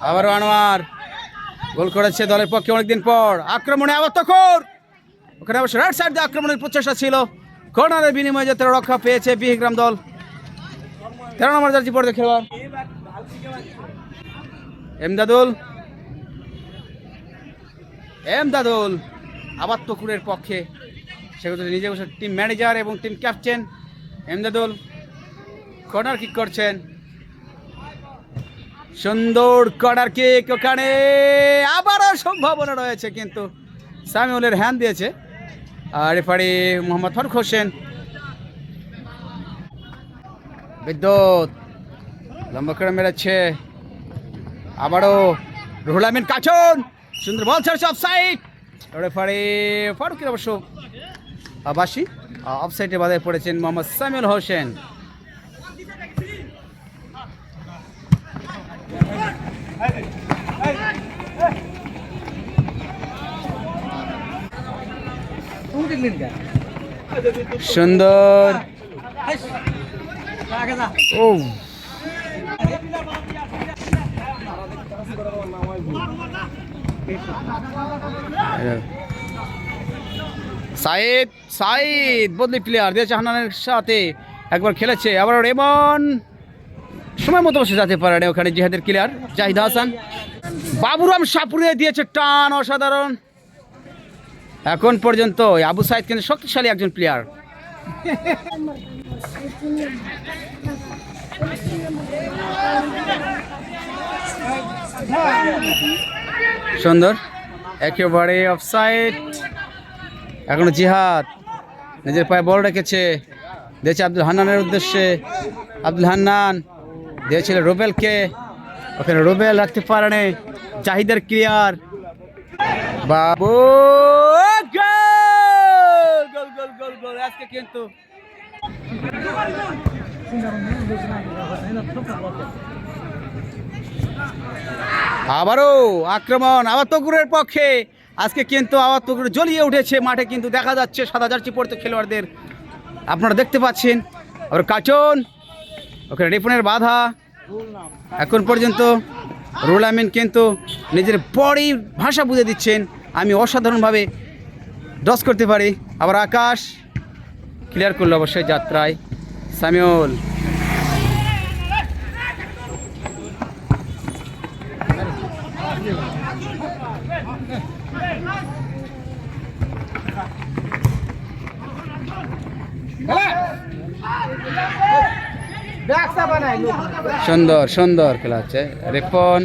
আবারও আনোয়ার। গোল করেছে দলের পক্ষে অনেকদিন পর। আক্রমণে আবার তখন ওখানে অবশ্য রাইট সাইড দিয়ে আক্রমণের প্রচেষ্টা ছিল। কর্নারের বিনিময়ে যাতে রক্ষা পেয়েছে বিহিগ্রাম দল। তেরো নম্বর জার্সি পড়তে খেলোয়াড়। এমদাদুল। এমদাদুল। আবার তকুরের পক্ষে। সেক্ষেত্রে নিজে বসে টিম ম্যানেজার এবং team captain Emdadul. Corner kick করছেন। সুন্দর কর্নার কিক ওখানে। আবারও সম্ভাবনা রয়েছে কিন্তু। সামিউলের হ্যান্ড দিয়েছে। আর রেফারি মোহাম্মদ ফারুক হোসেন। বিদ্যুৎ। লম্বা করে মেরেছে। আবারও রুহুল আমিন কাচন সুন্দর বল ছাড়ছে অফসাইড রেফারি ফারুকের অবশ্য বাসি অফসাইডে বাধায় পড়েছেন মোহাম্মদ সামিউল হোসেন। সুন্দর। ও সাইদ সাইদ বদলি প্লেয়ার দিয়েছে হান্নানের সাথে একবার খেলেছে। আবার এমন সময় মতো বসে যেতে পারে না ওখানে জিহাদের প্লেয়ার জাহিদ হাসান। বাবুরাম সাপুরে দিয়েছে টান, অসাধারণ। এখন পর্যন্ত আবু সাইদ কিন্তু শক্তিশালী একজন প্লেয়ার সুন্দর, একেবারে অফসাইড এখনও জিহাদ নিজের পায়ে বল রেখেছে। দিয়েছে আব্দুল হান্নানের উদ্দেশ্যে। আব্দুল হান্নান দিয়েছিল রুবেলকে। ওখানে রুবেল রাখতে পারেনি জাহিদের ক্লিয়ার। বাবু কিন্তু আবারও আক্রমণ, আবার তকুরের পক্ষে। আজকে কিন্তু আবার তকুর জ্বলিয়ে উঠেছে, মাঠে কিন্তু দেখা যাচ্ছে সাদা জার্সি পড়তে খেলোয়াড়দের। আপনারা দেখতে পাচ্ছেন, আবার কাচন ওখানে রিপনের বাধা। এখন পর্যন্ত রুল আমিন কিন্তু নিজের বডি ভাষা বুঝে দিচ্ছেন। আমি অসাধারণভাবে ডস করতে পারি। আবার আকাশ ক্লিয়ার করল অবশ্যই যাত্রায়। সামিউল। সুন্দর সুন্দর খেলা হচ্ছে। রিপন